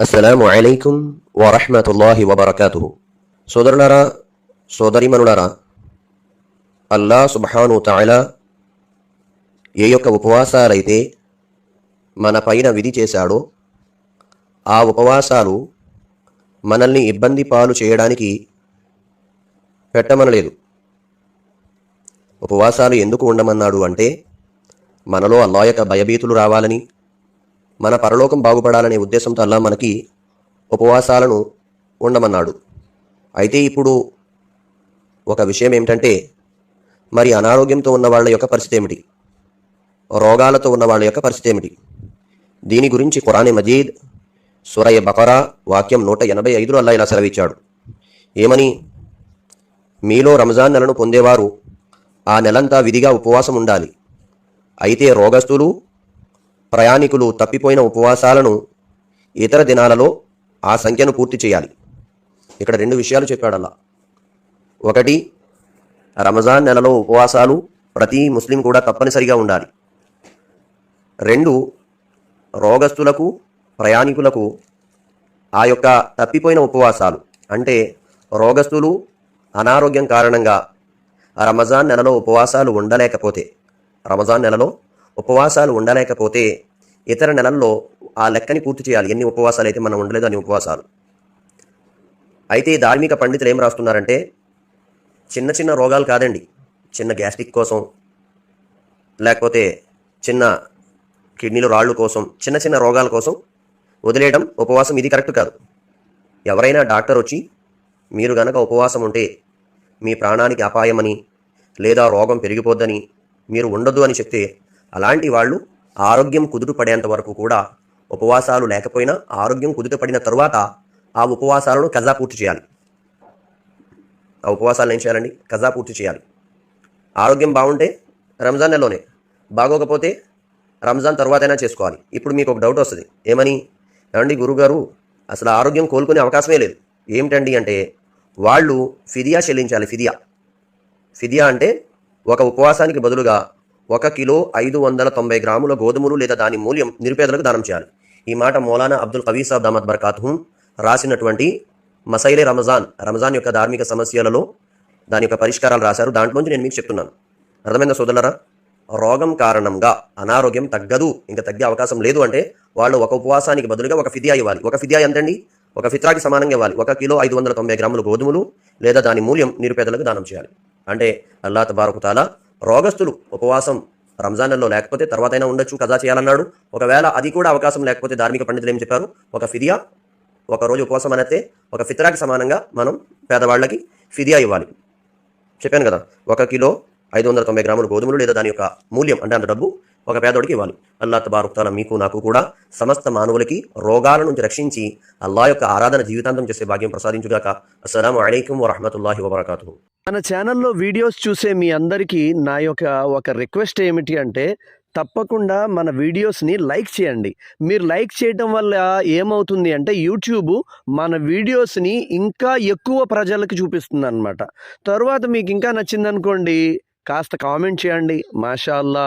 అస్సలాము అయలైకుం వరహమతుల్లాహి వబర్కాతుహు సోదరులారా సోదరిమనులారా అల్లా సుబ్హాను తాలా ఏ యొక్క ఉపవాసాలైతే మన పైన విధి చేశాడో ఆ ఉపవాసాలు మనల్ని ఇబ్బంది పాలు చేయడానికి పెట్టమనలేదు ఉపవాసాలు ఎందుకు ఉండమన్నాడు అంటే మనలో అల్లా యొక్క భయభీతులు రావాలని మన పరలోకం బాగుపడాలనే ఉద్దేశంతో అల్లా మనకి ఉపవాసాలను ఉండమన్నాడు. అయితే ఇప్పుడు ఒక విషయం ఏమిటంటే మరి అనారోగ్యంతో ఉన్న వాళ్ళ యొక్క పరిస్థితి ఏమిటి? రోగాలతో ఉన్న వాళ్ళ యొక్క పరిస్థితి ఏమిటి? దీని గురించి ఖురానే మజీద్ సురయ బకరా వాక్యం నూట ఎనభై ఐదులో అల్లా ఇలా సెలవిచ్చాడు. ఏమని? మీలో రంజాన్ నెలను పొందేవారు ఆ నెలంతా విధిగా ఉపవాసం ఉండాలి. అయితే రోగస్తులు ప్రయాణికులు తప్పిపోయిన ఉపవాసాలను ఇతర దినాలలో ఆ సంఖ్యను పూర్తి చేయాలి. ఇక్కడ రెండు విషయాలు చెప్పాడల్లా. ఒకటి రమజాన్ నెలలో ఉపవాసాలు ప్రతి ముస్లిం కూడా తప్పనిసరిగా ఉండాలి. రెండు రోగస్తులకు ప్రయాణికులకు ఆ యొక్క తప్పిపోయిన ఉపవాసాలు అంటే రోగస్తులు అనారోగ్యం కారణంగా రమజాన్ నెలలో ఉపవాసాలు ఉండలేకపోతే రమజాన్ నెలలో ఉపవాసాలు ఉండలేకపోతే ఇతర నెలల్లో ఆ లెక్కని పూర్తి చేయాలి. ఎన్ని ఉపవాసాలు అయితే మనం ఉండలేదు అన్ని ఉపవాసాలు. అయితే ఈ ధార్మిక పండితులు ఏం రాస్తున్నారంటే చిన్న చిన్న రోగాలు కాదండి. చిన్న గ్యాస్ట్రిక్ కోసం లేకపోతే చిన్న కిడ్నీలో రాళ్ళు కోసం చిన్న చిన్న రోగాల కోసం వదిలేయడం ఉపవాసం ఇది కరెక్ట్ కాదు. ఎవరైనా డాక్టర్ వచ్చి మీరు గనక ఉపవాసం ఉంటే మీ ప్రాణానికి అపాయమని లేదా రోగం పెరిగిపోద్దని మీరు ఉండొద్దు అని చెప్తే అలాంటి వాళ్ళు ఆరోగ్యం కుదుట పడేంత వరకు కూడా ఉపవాసాలు లేకపోయినా ఆరోగ్యం కుదుట పడిన తర్వాత ఆ ఉపవాసాలను కజా పూర్తి చేయాలి. ఆ ఉపవాసాలను ఏం చేయాలండి? కజా పూర్తి చేయాలి. ఆరోగ్యం బాగుంటే రంజాన్ నెలలోనే. బాగోకపోతే రంజాన్ తర్వాతైనా చేసుకోవాలి. ఇప్పుడు మీకు ఒక డౌట్ వస్తుంది. ఏమని? ఏమండి గురుగారు అసలు ఆరోగ్యం కోలుకునే అవకాశమే లేదు. ఏమిటండి అంటే వాళ్ళు ఫిదియా చెల్లించాలి ఫిదియా. ఫిదియా అంటే ఒక ఉపవాసానికి బదులుగా ఒక కిలో ఐదు వందల తొంభై గ్రాముల గోధుమలు లేదా దాని మూల్యం నిరుపేదలకు దానం చేయాలి. ఈ మాట మౌలానా అబ్దుల్ కవీసాబ్ దామద్ బర్కాతుహుం రాసినటువంటి మసైలే రమజాన్ రమజాన్ యొక్క ధార్మిక సమస్యలలో దాని యొక్క పరిష్కారాలు రాశారు. దాంట్లోంచి నేను మీకు చెప్తున్నాను. అర్థమైన సోదరులరా? రోగం కారణంగా అనారోగ్యం తగ్గదు. ఇంకా తగ్గే అవకాశం లేదు అంటే వాళ్ళు ఒక ఉపవాసానికి బదులుగా ఒక ఫిదియా ఇవ్వాలి. ఒక ఫిదియా ఎంతండి? ఒక ఫిత్రాకి సమానంగా ఇవ్వాలి. ఒక కిలో ఐదు వందల తొంభై గ్రాముల గోధుమలు లేదా దాని మూల్యం నిరుపేదలకు దానం చేయాలి. అంటే అల్లా తబారకుతాలా రోగస్తులు ఉపవాసం రంజాన్లలో లేకపోతే తర్వాతైనా ఉండొచ్చు కజా చేయాలన్నాడు. ఒకవేళ అది కూడా అవకాశం లేకపోతే ధార్మిక పండితులు ఏం చెప్పారు? ఒక ఫిదియా ఒక రోజు ఉపవాసం అనేది ఒక ఫిత్రాకి సమానంగా మనం పేదవాళ్ళకి ఫిదియా ఇవ్వాలి. చెప్పాను కదా ఒక కిలో ఐదు వందల తొంభై గ్రాముల గోధుమలు లేదా దాని యొక్క మూల్యం అంటే అంత డబ్బు ఒక పేదోడికి ఇవ్వాలి. అల్లా తబారుక్తాల మీకు నాకు కూడా సమస్త మానవులకి రోగాల నుంచి రక్షించి అల్లా యొక్క ఆరాధన జీవితాంతం చేసే భాగ్యం ప్రసాదించుగాక. అస్సలం అయికం వరహమతుల్లాహి వబర్కాతు మన ఛానల్లో వీడియోస్ చూసే మీ అందరికీ నా యొక్క ఒక రిక్వెస్ట్ ఏమిటి అంటే తప్పకుండా మన వీడియోస్ని లైక్ చేయండి. మీరు లైక్ చేయటం వల్ల ఏమవుతుంది అంటే యూట్యూబ్ మన వీడియోస్ని ఇంకా ఎక్కువ ప్రజలకు చూపిస్తుంది అనమాట తర్వాత మీకు ఇంకా నచ్చిందనుకోండి కాస్త కామెంట్ చేయండి. మాషాల్లా.